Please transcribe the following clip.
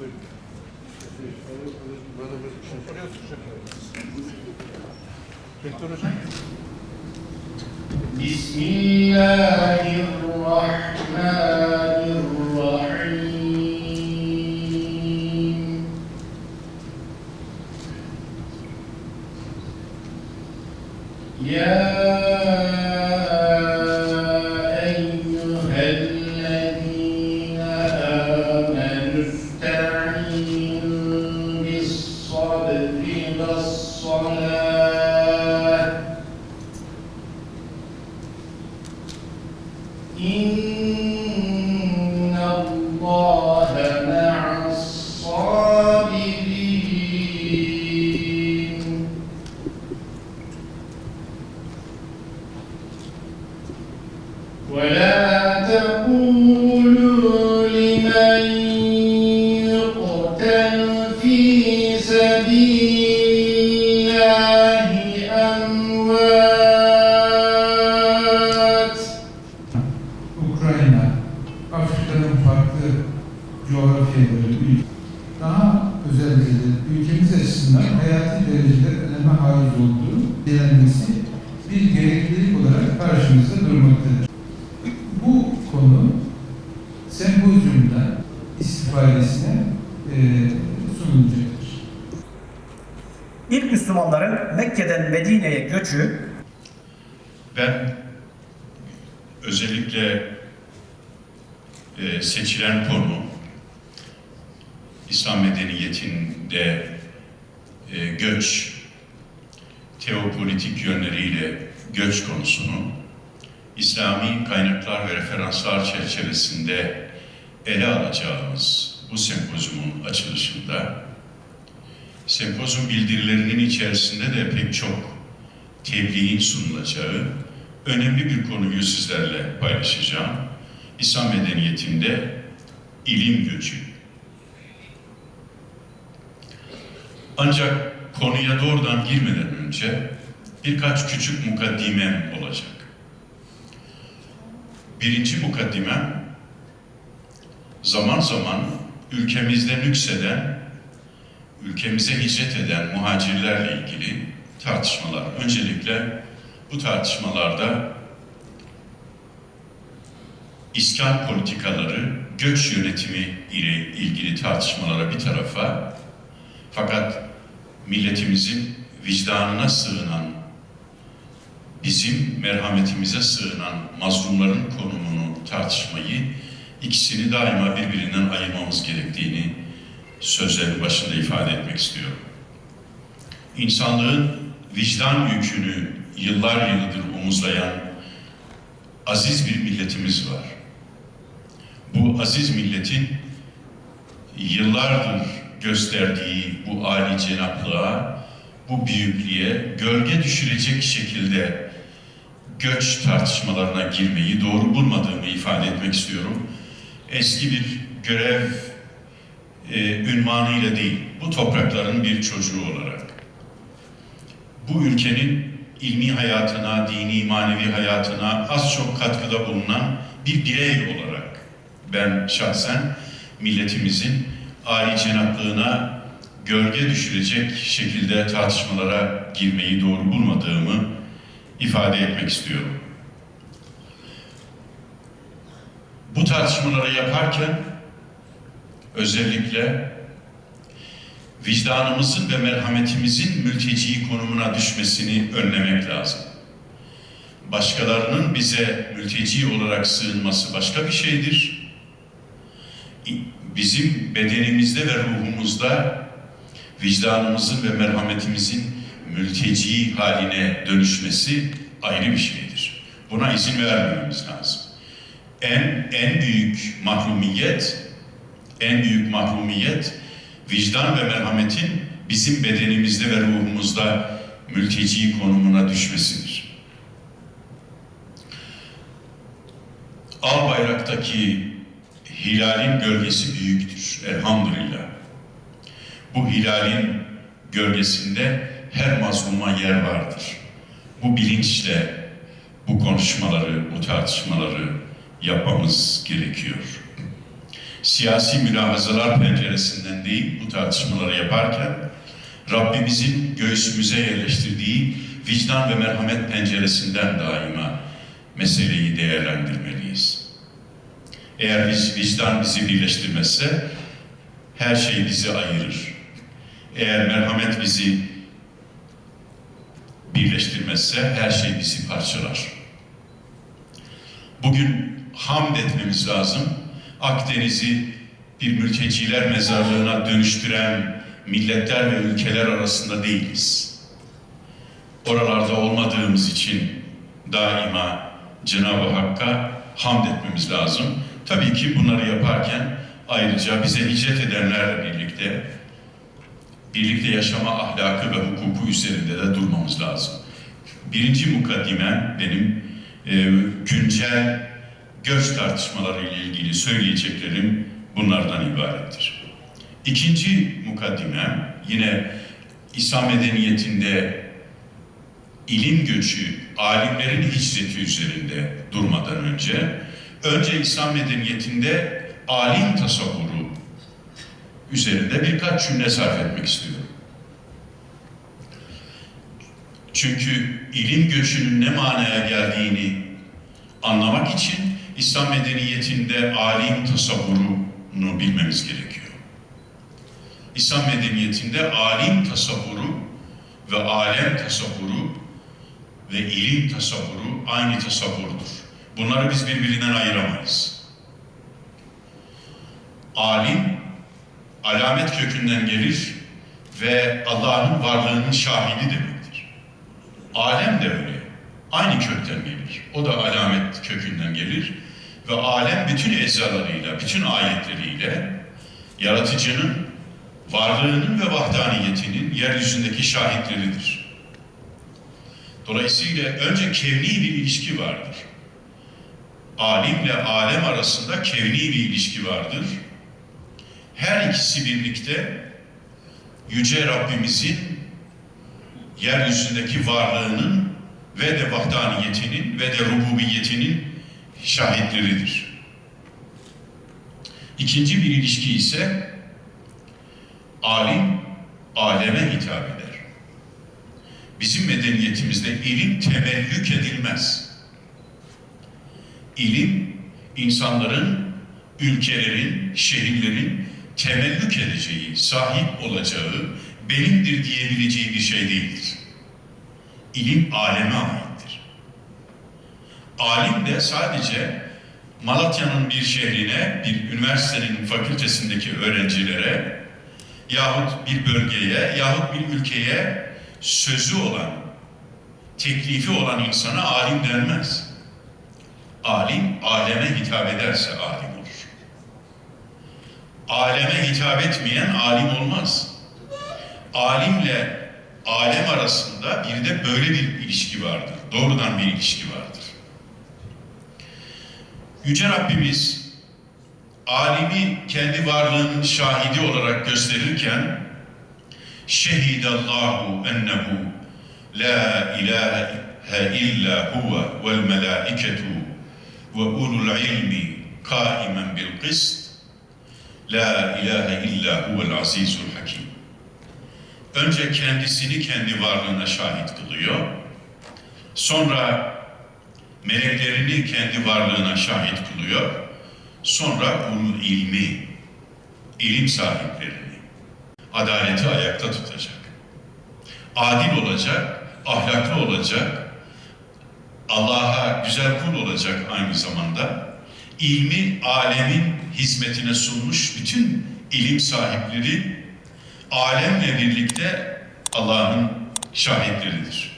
Böyle Ukrayna, Afrika'nın farklı coğrafyaları, daha özellikle ülkemiz açısından hayati derecede öneme haiz olduğu denilmesi bir gereklilik olarak karşımızda durmaktadır. Bu konu sempozyumda istifadesine e, sunulacak. Müslümanların Mekke'den Medine'ye göçü Ben özellikle e, seçilen konu İslam medeniyetinde e, göç, teopolitik yönleriyle göç konusunu İslami kaynaklar ve referanslar çerçevesinde ele alacağımız bu sempozyumun açılışında sempozyum bildirilerinin içerisinde de pek çok tebliğin sunulacağı önemli bir konuyu sizlerle paylaşacağım. İslam medeniyetinde ilim göçü. Ancak konuya doğrudan girmeden önce birkaç küçük mukaddimem olacak. Birinci mukaddimem, zaman zaman ülkemizde nükseden, ülkemize hicret eden muhacirlerle ilgili tartışmalar. Öncelikle bu tartışmalarda İslam politikaları, göç yönetimi ile ilgili tartışmalara bir tarafa, fakat milletimizin vicdanına sığınan, bizim merhametimize sığınan mazlumların konumunu tartışmayı, ikisini daima birbirinden ayırmamız gerektiğini sözlerin başında ifade etmek istiyorum. İnsanlığın vicdan yükünü yıllar yıldır omuzlayan aziz bir milletimiz var. Bu aziz milletin yıllardır gösterdiği bu âli cenaplığa, bu büyüklüğe gölge düşürecek şekilde göç tartışmalarına girmeyi doğru bulmadığımı ifade etmek istiyorum. Eski bir görev ünvanıyla değil, bu toprakların bir çocuğu olarak bu ülkenin ilmi hayatına, dini, manevi hayatına az çok katkıda bulunan bir birey olarak ben şahsen milletimizin âli cenaplığına gölge düşürecek şekilde tartışmalara girmeyi doğru bulmadığımı ifade etmek istiyorum. Bu tartışmaları yaparken özellikle vicdanımızın ve merhametimizin mülteci konumuna düşmesini önlemek lazım. Başkalarının bize mülteci olarak sığınması başka bir şeydir. Bizim bedenimizde ve ruhumuzda vicdanımızın ve merhametimizin mülteci haline dönüşmesi ayrı bir şeydir. Buna izin vermememiz lazım. En en büyük mahrumiyet, en büyük mahrumiyet vicdan ve merhametin bizim bedenimizde ve ruhumuzda mülteci konumuna düşmesidir. Al bayraktaki hilalin gölgesi büyüktür elhamdülillah. Bu hilalin gölgesinde her mazluma yer vardır. Bu bilinçle bu konuşmaları, bu tartışmaları yapmamız gerekiyor. Siyasi mülahazalar penceresinden değil bu tartışmaları yaparken Rabbimizin göğsümüze yerleştirdiği vicdan ve merhamet penceresinden daima meseleyi değerlendirmeliyiz. Eğer biz vicdan bizi birleştirmezse her şey bizi ayırır. Eğer merhamet bizi birleştirmezse her şey bizi parçalar. Bugün hamd etmemiz lazım. Akdeniz'i bir mülteciler mezarlığına dönüştüren milletler ve ülkeler arasında değiliz. Oralarda olmadığımız için daima Cenab-ı Hakk'a hamd etmemiz lazım. Tabii ki bunları yaparken ayrıca bize hicret edenlerle birlikte birlikte yaşama ahlakı ve hukuku üzerinde de durmamız lazım. Birinci mukaddimem benim e, güncel göç tartışmaları ile ilgili söyleyeceklerim bunlardan ibarettir. İkinci mukaddimem yine İslam medeniyetinde ilim göçü, alimlerin hicreti üzerinde durmadan önce, önce İslam medeniyetinde alim tasavvuru üzerinde birkaç cümle sarf etmek istiyorum. Çünkü ilim göçünün ne manaya geldiğini anlamak için İslam medeniyetinde alim tasavvurunu bilmemiz gerekiyor. İslam medeniyetinde alim tasavvuru ve alem tasavvuru ve ilim tasavvuru aynı tasavvurdur. Bunları biz birbirinden ayıramayız. Alim, alamet kökünden gelir ve Allah'ın varlığının şahidi demektir. Alem de öyle. Aynı kökten gelir. O da alamet kökünden gelir. Ve alem bütün eczalarıyla, bütün ayetleriyle yaratıcının varlığının ve vahdaniyetinin yeryüzündeki şahitleridir. Dolayısıyla önce kevni bir ilişki vardır. Alimle alem arasında kevni bir ilişki vardır. Her ikisi birlikte Yüce Rabbimizin yeryüzündeki varlığının ve de vahdaniyetinin ve de rububiyetinin şahitleridir. İkinci bir ilişki ise alim aleme hitap eder. Bizim medeniyetimizde ilim temellük edilmez. İlim insanların, ülkelerin, şehirlerin temellük edeceği, sahip olacağı, benimdir diyebileceği bir şey değildir. İlim aleme aittir. Alim de sadece Malatya'nın bir şehrine, bir üniversitenin fakültesindeki öğrencilere yahut bir bölgeye yahut bir ülkeye sözü olan, teklifi olan insana alim denmez. Alim, aleme hitap ederse alim olur. Aleme hitap etmeyen alim olmaz. Alimle alem arasında bir de böyle bir ilişki vardır. Doğrudan bir ilişki vardır. Yüce Rabbimiz alimi kendi varlığının şahidi olarak gösterirken şehidallahu ennehu la ilahe illa huve vel melaiketu ve ulul ilmi kaimen bil kist la ilahe illa huvel azizul hakim önce kendisini kendi varlığına şahit kılıyor sonra meleklerini kendi varlığına şahit kılıyor sonra ulul ilmi, ilim sahiplerini, adaleti ayakta tutacak. Adil olacak, ahlaklı olacak, Allah'a güzel kul olacak aynı zamanda. İlmi alemin hizmetine sunmuş bütün ilim sahipleri alemle birlikte Allah'ın şahitleridir.